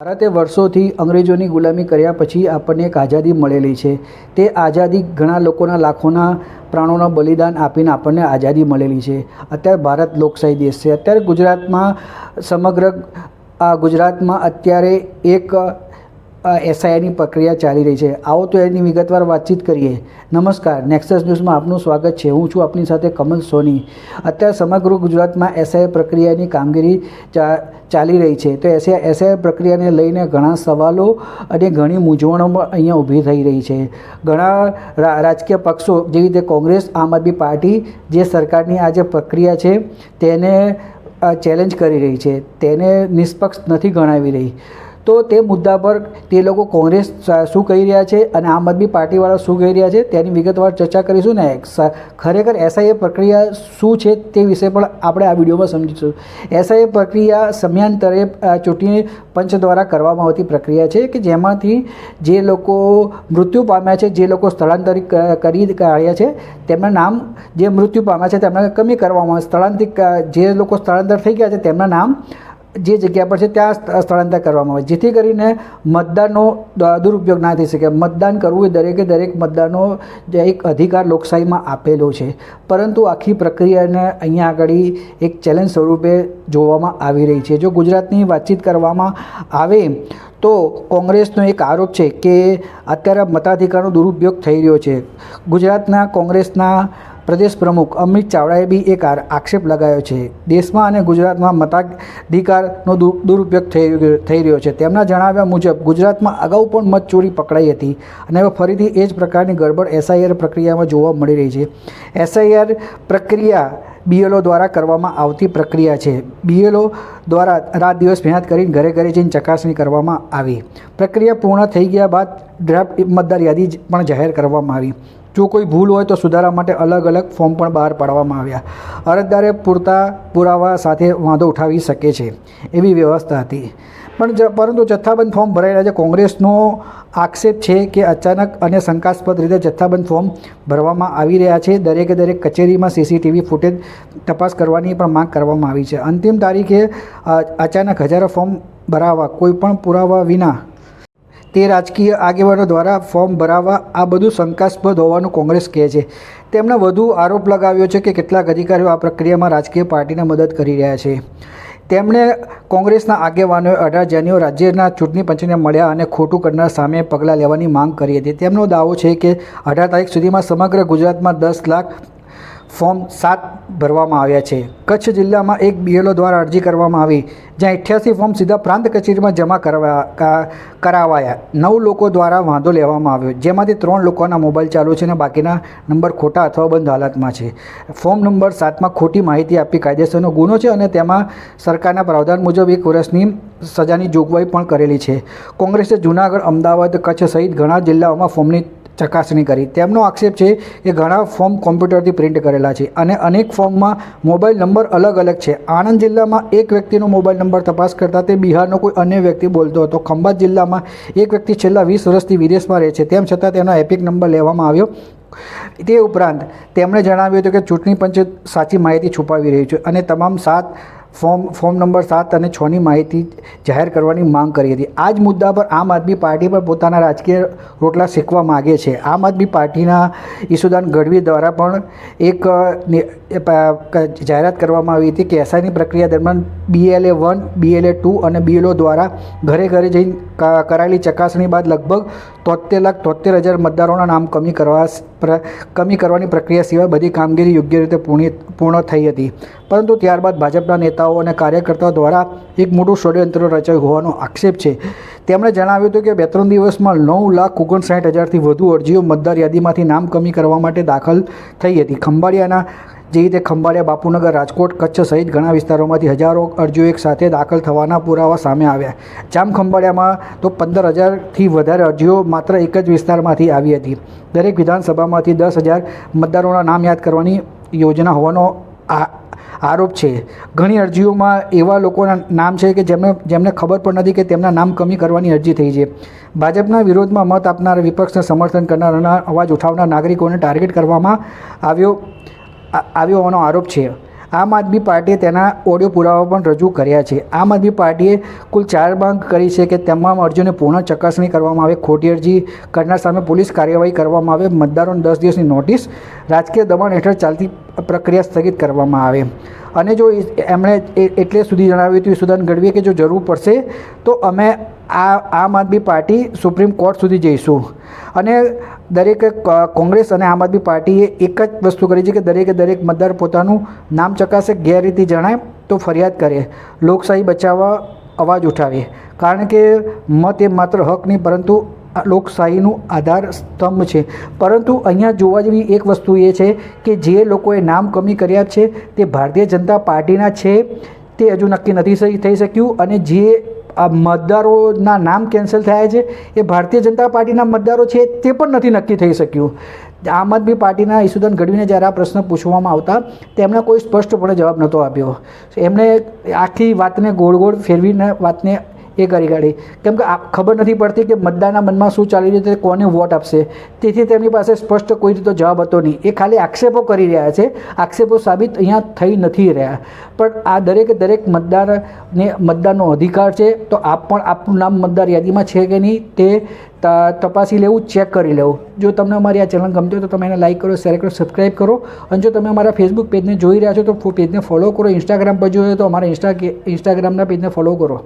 ભારતે વર્ષોથી અંગ્રેજોની ગુલામી કર્યા પછી આપણને એક આઝાદી મળેલી છે. તે આઝાદી ઘણા લોકોના લાખોના પ્રાણોના બલિદાન આપીને આપણને આઝાદી મળેલી છે. અત્યારે ભારત લોકશાહી દેશ છે. અત્યારે ગુજરાતમાં સમગ્ર, આ ગુજરાતમાં અત્યારે એક એસઆઈની પ્રક્રિયા ચાલી રહી છે. આવો તો એની વિગતવાર વાતચીત કરીએ. નમસ્કાર નેક્સસ ન્યૂઝમાં આપનું સ્વાગત છે. હું છું આપની સાથે કમલ સોની. અત્યારે સમગ્ર ગુજરાતમાં એસઆઈ પ્રક્રિયાની કામગીરી ચાલી રહી છે. તો એસઆઈ એસઆઈ પ્રક્રિયાને લઈને ઘણા સવાલો અને ઘણી મૂંઝવણો પણ અહીંયા ઊભી થઈ રહી છે. ઘણા રાજકીય પક્ષો જેવી રીતે કોંગ્રેસ, આમ આદમી પાર્ટી, જે સરકારની આ જે પ્રક્રિયા છે, તેને ચેલેન્જ કરી રહી છે. તેને નિષ્પક્ષ નથી ગણાવી રહી. તો તે મુદ્દા પર તે લોકો કોંગ્રેસ શું કહી રહ્યા છે અને આમ આદમી પાર્ટીવાળા શું કહી રહ્યા છે તેની વિગતવાર ચર્ચા કરીશું ને ખરેખર એસઆઈએ પ્રક્રિયા શું છે તે વિશે પણ આપણે આ વિડીયોમાં સમજીશું. એસઆઈએ પ્રક્રિયા સમયાંતરે ચૂંટણી પંચ દ્વારા કરવામાં આવતી પ્રક્રિયા છે કે જેમાંથી જે લોકો મૃત્યુ પામ્યા છે, જે લોકો સ્થળાંતરિત કરી કાઢ્યા છે, તેમના નામ જે મૃત્યુ પામ્યા છે તેમના કમી કરવામાં આવે. સ્થળાંતરિત જે લોકો સ્થળાંતર થઈ ગયા છે તેમના નામ જે જગ્યા પર છે ત્યાં સ્થળાંતર કરવામાં આવે. જેથી કરીને મતદાનનો દુરુપયોગ ના થઈ શકે. મતદાન કરવું એ દરેકે દરેક મતદાનનો જે એક અધિકાર લોકશાહીમાં આપેલો છે. પરંતુ આખી પ્રક્રિયાને અહીંયા આગળ એક ચેલેન્જ સ્વરૂપે જોવામાં આવી રહી છે. જો ગુજરાતની વાતચીત કરવામાં આવે તો કોંગ્રેસનો એક આરોપ છે કે અત્યારે મતાધિકારનો દુરુપયોગ થઈ રહ્યો છે. ગુજરાતના કોંગ્રેસના પ્રદેશ પ્રમુખ અમિત ચાવડાએ બી એક આક્ષેપ લગાવ્યો છે. દેશમાં અને ગુજરાતમાં મતાધિકારનો દુરુપયોગ થઈ રહ્યો- છે. તેમના જણાવ્યા મુજબ, ગુજરાતમાં અગાઉ પણ મત ચોરી પકડાઈ હતી અને હવે ફરીથી એ જ પ્રકારની ગડબડ એસઆઈઆર પ્રક્રિયામાં જોવા મળી રહી છે. એસઆઈઆર પ્રક્રિયા બીએલઓ દ્વારા કરવામાં આવતી પ્રક્રિયા છે. બીએલઓ દ્વારા રાત દિવસ મહેનત કરીને ઘરે ઘરે જઈને ચકાસણી કરવામાં આવી. પ્રક્રિયા પૂર્ણ થઈ ગયા બાદ ડ્રાફ્ટ મતદાર યાદી પણ જાહેર કરવામાં આવી. જો કોઈ ભૂલ હોય તો સુધારા માટે અલગ અલગ ફોર્મ પણ બહાર પાડવામાં આવ્યા. અરજદારે પૂરતા પુરાવા સાથે વાંધો ઉઠાવી શકે છે એવી વ્યવસ્થા હતી. પણ પરંતુ જથ્થાબંધ ફોર્મ ભરાયેલા છે. કોંગ્રેસનો આક્ષેપ છે કે અચાનક અને શંકાસ્પદ રીતે જથ્થાબંધ ફોર્મ ભરવામાં આવી રહ્યા છે. દરેકે દરેક કચેરીમાં સીસીટીવી ફૂટેજ તપાસ કરવાની પણ માંગ કરવામાં આવી છે. અંતિમ તારીખે અચાનક હજારો ફોર્મ ભરાવા કોઈપણ પુરાવા વિના તે રાજકીય આગેવાનો દ્વારા ફોર્મ ભરાવવા આ બધું શંકાસ્પદ હોવાનું કોંગ્રેસ કહે છે. તેમણે વધુ આરોપ લગાવ્યો છે કે કેટલાક અધિકારીઓ આ પ્રક્રિયામાં રાજકીય પાર્ટીને મદદ કરી રહ્યા છે. તેમણે કોંગ્રેસના આગેવાનોએ અઢાર જાન્યુઆરી રાજ્યના ચૂંટણી પંચને મળ્યા અને ખોટું કરનાર સામે પગલાં લેવાની માંગ કરી હતી. તેમનો દાવો છે કે અઢાર તારીખ સુધીમાં સમગ્ર ગુજરાતમાં દસ લાખ ફોર્મ સાત ભરવામાં આવ્યા છે. કચ્છ જિલ્લામાં એક બીએલઓ દ્વારા અરજી કરવામાં આવી, જ્યાં અઠ્યાસી ફોર્મ સીધા પ્રાંત કચેરીમાં જમા કરવા કરાવાયા. નવ લોકો દ્વારા વાંધો લેવામાં આવ્યો. જેમાંથી ત્રણ લોકોના મોબાઈલ ચાલુ છે અને બાકીના નંબર ખોટા અથવા બંધ હાલતમાં છે. ફોર્મ નંબર સાતમાં ખોટી માહિતી આપી કાયદેસરનો ગુનો છે અને તેમાં સરકારના પ્રાવધાન મુજબ એક વર્ષની સજાની જોગવાઈ પણ કરેલી છે. કોંગ્રેસે જૂનાગઢ, અમદાવાદ, કચ્છ સહિત ઘણા જિલ્લાઓમાં ફોર્મની ચકાસણી કરી. તેમનો આક્ષેપ છે કે ઘણા ફોર્મ કોમ્પ્યુટરથી પ્રિન્ટ કરેલા છે અને અનેક ફોર્મમાં મોબાઈલ નંબર અલગ અલગ છે. આણંદ જિલ્લામાં એક વ્યક્તિનો મોબાઈલ નંબર તપાસ કરતા તે બિહારનો કોઈ અન્ય વ્યક્તિ બોલતો હતો. ખંભાત જિલ્લામાં એક વ્યક્તિ છેલ્લા વીસ વર્ષથી વિદેશમાં રહે છે. તેમ છતાં તેનો એપિક નંબર લેવામાં આવ્યો. તે ઉપરાંત તેમણે જણાવ્યું હતું કે ચૂંટણી પંચ સાચી માહિતી છુપાવી રહ્યું છે અને તમામ સાત ફોર્મ ફોર્મ નંબર સાત અને છની માહિતી જાહેર કરવાની માંગ કરી હતી. આ જ મુદ્દા પર આમ આદમી પાર્ટી પર પોતાના રાજકીય રોટલા શેકવા માગે છે. આમ આદમી પાર્ટીના ઈસુદાન ગઢવી દ્વારા પણ એક જાહેરાત કરવામાં આવી હતી કે એસઆઈની પ્રક્રિયા દરમિયાન બીએલએ વન બીએલએ ટુ અને બીએલઓ દ્વારા ઘરે ઘરે જઈને કરાયેલી ચકાસણી બાદ લગભગ તોતેર લાખ તોતેર હજાર મતદારોના નામ કમી કરવા કમી કરવાની પ્રક્રિયા સિવાય બધી કામગીરી યોગ્ય રીતે પૂર્ણ થઈ હતી. પરંતુ ત્યારબાદ ભાજપના નેતાઓ અને કાર્યકર્તાઓ દ્વારા એક મોટું ષડયંત્ર રચાયું હોવાનો આક્ષેપ છે. તેમણે જણાવ્યું હતું કે બે ત્રણ દિવસમાં નવ લાખ ઓગણસાઠ હજારથી વધુ અરજીઓ મતદાર યાદીમાંથી નામ કમી કરવા માટે દાખલ થઈ હતી. ખંભાળિયાના જે રીતે ખંભાળિયા બાપુનગર રાજકોટ કચ્છ સહિત ઘણા વિસ્તારોમાંથી હજારો અરજીઓ એક સાથે દાખલ થવાના પુરાવા સામે આવ્યા. જામ ખંભાળિયામાં તો પંદર હજારથી વધારે અરજીઓ માત્ર એક જ વિસ્તારમાંથી આવી હતી. દરેક વિધાનસભામાંથી દસ હજાર મતદારોના નામ યાદ કરવાની યોજના હોવાનો આ આરોપ છે. ઘણી અરજીઓમાં એવા લોકોના નામ છે કે જેમને જેમને ખબર પણ નથી કે તેમના નામ કમી કરવાની અરજી થઈ છે. ભાજપના વિરોધમાં મત આપનાર વિપક્ષને સમર્થન કરનારના અવાજ ઉઠાવનાર નાગરિકોને ટાર્ગેટ કરવામાં આવ્યો આવ્યો હોવાનો આરોપ છે. આમ આદમી પાર્ટીએ તેના ઓડિયો પુરાવા પણ રજૂ કર્યા છે. આમ આદમી પાર્ટીએ કુલ ચાર માંગ કરી છે કે તમામ અરજીઓને પૂર્ણ ચકાસણી કરવામાં આવે. ખોટી અરજી કરનાર સામે પોલીસ કાર્યવાહી કરવામાં આવે. મતદારોને દસ દિવસની નોટિસ રાજકીય દબાણ હેઠળ ચાલતી પ્રક્રિયા સ્થગિત કરવામાં આવે. અને જો એમણે એટલે સુધી જણાવ્યું હતું ઈસુદાન ગઢવીએ કે જો જરૂર પડશે, તો અમે આ આમ આદમી પાર્ટી સુપ્રીમ કોર્ટ સુધી જઈશું. અને દરેકે કોંગ્રેસ અને આમ આદમી પાર્ટીએ એક જ વસ્તુ કરી છે કે દરેકે દરેક મતદાર પોતાનું નામ ચકાસે, ગેરરીતિ જણાય તો ફરિયાદ કરે. લોકશાહી બચાવવા અવાજ ઉઠાવે. કારણ કે મત એ માત્ર હક નહીં, પરંતુ લોકશાહીનું આધાર સ્તંભ છે. પરંતુ અહીંયા જોવા જેવી એક વસ્તુ એ છે કે જે લોકોએ નામ કમી કર્યા છે તે ભારતીય જનતા પાર્ટીના છે તે હજુ નક્કી નથી થઈ શક્યું અને જે આ મતદારોના નામ કેન્સલ થયા છે. એ ભારતીય જનતા પાર્ટીના મતદારો છે તે પણ નથી નક્કી થઈ શક્યું. આમ આદમી પાર્ટીના ઈસુદાન ગઢવીને જ્યારે આ પ્રશ્ન પૂછવામાં આવતા, તેમણે કોઈ સ્પષ્ટપણે જવાબ નહોતો આપ્યો. એમણે આખી વાતને ગોળ ગોળ ફેરવીને વાતને એ કરી કાઢી કેમ કે ખબર નથી પડતી કે મતદારના મનમાં શું ચાલી રહ્યું છે કોને વોટ આપશે. તેથી તેમની પાસે સ્પષ્ટ કોઈ રીતનો જવાબ હતો નહીં. એ ખાલી આક્ષેપો કરી રહ્યા છે. આક્ષેપો સાબિત અહીંયા થઈ નથી રહ્યા. પણ આ દરેકે દરેક મતદારને મતદારનો અધિકાર છે, તો આપ પણ આપનું નામ મતદાર યાદીમાં છે કે નહીં, તે તપાસી લેવું, ચેક કરી લેવું. જો તમને અમારી આ ચેનલ ગમતી હોય તો તમે એને લાઇક કરો, શેર કરો સબસ્ક્રાઈબ કરો. અને જો તમે અમારા ફેસબુક પેજને જોઈ રહ્યા છો, તો પેજને ફોલો કરો. ઇન્સ્ટાગ્રામ પર જોઈએ તો અમારા ઇન્સ્ટા, ઇન્સ્ટાગ્રામના પેજને ફોલો કરો.